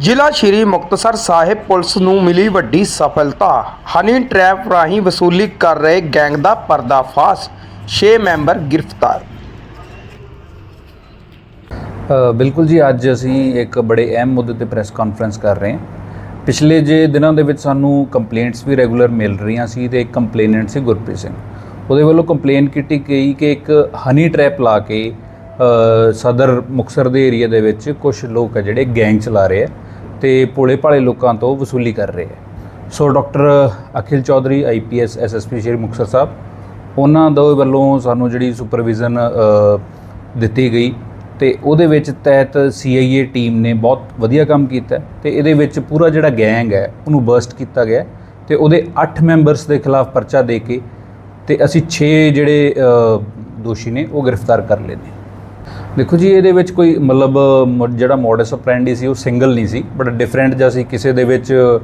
ਜ਼ਿਲ੍ਹਾ ਸ਼੍ਰੀ ਮੁਕਤਸਰ ਸਾਹਿਬ ਪੁਲਿਸ ਨੂੰ ਮਿਲੀ ਵੱਡੀ ਸਫਲਤਾ। ਹਨੀ ਟ੍ਰੈਪ ਰਾਹੀਂ ਵਸੂਲੀ ਕਰ ਰਹੇ ਗੈਂਗ ਦਾ ਪਰਦਾਫਾਸ਼। 6 ਮੈਂਬਰ ਗ੍ਰਿਫਤਾਰ। ਅ, ਬਿਲਕੁਲ ਜੀ ਅੱਜ ਅਸੀਂ ਇੱਕ ਬੜੇ ਅਹਿਮ ਮੁੱਦੇ ਤੇ ਪ੍ਰੈਸ ਕਾਨਫਰੰਸ ਕਰ ਰਹੇ ਹਾਂ। ਪਿਛਲੇ ਜੇ ਦਿਨਾਂ ਦੇ ਵਿੱਚ ਸਾਨੂੰ ਕੰਪਲੇਂਟਸ ਵੀ ਰੈਗੂਲਰ ਮਿਲ ਰਹੀਆਂ ਸੀ ਤੇ ਇੱਕ ਕੰਪਲੇਨੈਂਟ ਸੀ ਗੁਰਪ੍ਰੀਤ ਸਿੰਘ। ਉਹਦੇ ਵੱਲੋਂ ਕੰਪਲੇਨ ਕੀਤੀ ਗਈ ਕਿ ਇੱਕ ਹਨੀ ਟ੍ਰੈਪ ਲਾ ਕੇ ਅ, ਸਦਰ ਮੁਕਸਰ ਦੇ ਏਰੀਆ ਦੇ ਵਿੱਚ ਕੁਝ ਲੋਕ ਹੈ ਜਿਹੜੇ ਗੈਂਗ ਚਲਾ ਰਹੇ ਆ। ਤੇ ਭੋਲੇ ਭਾਲੇ ਲੋਕਾਂ ਤੋਂ ਵਸੂਲੀ ਕਰ ਰਹੇ ਹੈ। ਸੋ doctor Akhil Chaudhary IPS SSP Shri Muktsar Sahib, ਉਹਨਾਂ ਦੇ ਵੱਲੋਂ ਸਾਨੂੰ ਜਿਹੜੀ ਸੁਪਰਵਿਜ਼ਨ ਦਿੱਤੀ ਗਈ ਤੇ ਉਹਦੇ ਵਿੱਚ ਤਹਿਤ ਸੀਆਈਏ ਟੀਮ ਨੇ ਬਹੁਤ ਵਧੀਆ ਕੰਮ ਕੀਤਾ ਹੈ ਤੇ ਇਹਦੇ ਵਿੱਚ ਪੂਰਾ ਜਿਹੜਾ ਗੈਂਗ ਹੈ, ਉਹਨੂੰ ਬਰਸਟ ਕੀਤਾ ਗਿਆ ਹੈ ਤੇ ਉਹਦੇ 8 ਮੈਂਬਰਸ ਦੇ ਖਿਲਾਫ ਪਰਚਾ ਦੇ ਕੇ ਤੇ ਅਸੀਂ 6 ਜਿਹੜੇ ਦੋਸ਼ੀ ਨੇ ਉਹ ਗ੍ਰਿਫਤਾਰ ਕਰ ਲਏ ਨੇ। ਦੇਖੋ ਜੀ, ਇਹਦੇ ਵਿੱਚ ਕੋਈ ਮਤਲਬ, ਮ- ਜਿਹੜਾ ਮੋਡਸ ਆਪਰੈਂਡੀ ਸੀ, ਉਹ ਸਿੰਗਲ ਨਹੀਂ ਸੀ ਬਟ ਡਿਫਰੈਂਟ ਜਿਹਾ ਸੀ। ਕਿਸੇ ਦੇ ਵਿੱਚ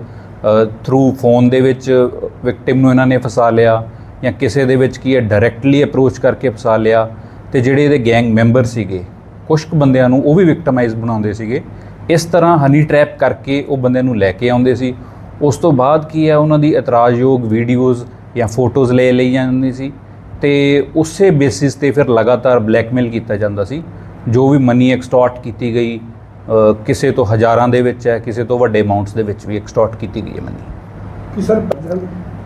ਥਰੂ ਫੋਨ ਦੇ ਵਿੱਚ ਵਿਕਟਿਮ ਨੂੰ ਇਹਨਾਂ ਨੇ ਫਸਾ ਲਿਆ, ਜਾਂ ਕਿਸੇ ਦੇ ਵਿੱਚ ਕੀ ਹੈ ਡਾਇਰੈਕਟਲੀ ਅਪਰੋਚ ਕਰਕੇ ਫਸਾ ਲਿਆ, ਤੇ ਜਿਹੜੇ ਇਹਦੇ ਗੈਂਗ ਮੈਂਬਰ ਸੀਗੇ ਕੁਝ ਕੁ ਬੰਦਿਆਂ ਨੂੰ ਉਹ ਵੀ ਵਿਕਟਮਾਈਜ਼ ਬਣਾਉਂਦੇ ਸੀਗੇ। ਇਸ ਤਰ੍ਹਾਂ ਹਨੀ ਟ੍ਰੈਪ ਕਰਕੇ ਉਹ ਬੰਦਿਆਂ ਨੂੰ ਲੈ ਕੇ ਆਉਂਦੇ ਸੀ। ਉਸ ਤੋਂ ਬਾਅਦ ਕੀ ਹੈ, ਉਹਨਾਂ ਦੀ ਇਤਰਾਜ਼ਯੋਗ ਵੀਡੀਓਜ਼ ਜਾਂ ਫੋਟੋਜ਼ ਲੈ ਲਈ ਜਾਂਦੀ ਸੀ, ਤੇ ਉਸੇ ਬੇਸਿਸ ਤੇ ਫਿਰ ਲਗਾਤਾਰ ਬਲੈਕਮੇਲ ਕੀਤਾ ਜਾਂਦਾ ਸੀ। ਜੋ ਵੀ ਮਨੀ ਐਕਸਟੋਰਟ ਕੀਤੀ ਗਈ ਕਿਸੇ ਤੋਂ ਹਜ਼ਾਰਾਂ ਦੇ ਵਿੱਚ ਹੈ ਕਿਸੇ ਤੋਂ ਵੱਡੇ ਅਮਾਉਂਟਸ ਦੇ ਵਿੱਚ ਵੀ ਐਕਸਟੋਰਟ ਕੀਤੀ ਗਈ ਹੈ ਮਨੀ ਕਿ ਸਰ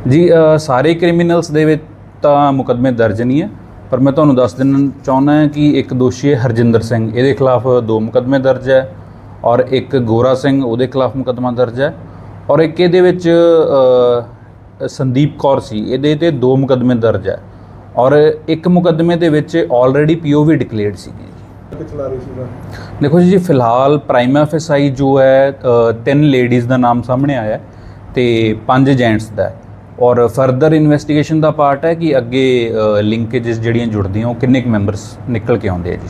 ਜੀ ਸਾਰੇ ਕ੍ਰਿਮੀਨਲਸ ਦੇ ਵਿੱਚ ਤਾਂ ਮੁਕੱਦਮੇ ਦਰਜ ਨਹੀਂ ਹੈ ਪਰ ਮੈਂ ਤੁਹਾਨੂੰ ਦੱਸ ਦੇਣਾ ਚਾਹੁੰਦਾ ਹਾਂ ਕਿ ਇੱਕ ਦੋਸ਼ੀ ਹੈ ਹਰਜਿੰਦਰ ਸਿੰਘ ਇਹਦੇ ਖਿਲਾਫ ਦੋ ਮੁਕੱਦਮੇ ਦਰਜ ਹੈ ਔਰ ਇੱਕ ਗੋਰਾ ਸਿੰਘ ਉਹਦੇ ਖਿਲਾਫ ਮੁਕੱਦਮਾ ਦਰਜ ਹੈ ਔਰ ਇੱਕ ਇਹਦੇ ਵਿੱਚ ਸੰਦੀਪ ਕੌਰ ਸੀ ਇਹਦੇ ਤੇ ਦੋ ਮੁਕੱਦਮੇ ਦਰਜ ਹੈ ਔਰ ਇੱਕ ਮੁਕੱਦਮੇ ਦੇ ਵਿੱਚ ਆਲਰੇਡੀ ਪੀਓਵੀ ਡਿਕਲੇਅਰਡ ਸੀਗੀ। ਕਿ ਚਲਾ ਰਹੀ ਸੀਗਾ ਦੇਖੋ ਜੀ, ਫਿਲਹਾਲ ਪ੍ਰਾਈਮਾ ਫੈਸਾਈ ਜੋ ਹੈ ਤਿੰਨ ਲੇਡੀਜ਼ ਦਾ ਨਾਮ ਸਾਹਮਣੇ ਆਇਆ ਹੈ ਤੇ ਪੰਜ ਜੈਂਟਸ ਦਾ ਹੈ। ਔਰ ਫਰਦਰ ਇਨਵੈਸਟੀਗੇਸ਼ਨ ਦਾ ਪਾਰਟ ਹੈ ਕਿ ਅੱਗੇ ਲਿੰਕੇजेस ਜਿਹੜੀਆਂ ਜੁੜਦੀਆਂ, ਉਹ ਕਿੰਨੇ ਕੁ ਮੈਂਬਰਸ ਨਿਕਲ ਕੇ ਆਉਂਦੇ ਆ ਜੀ।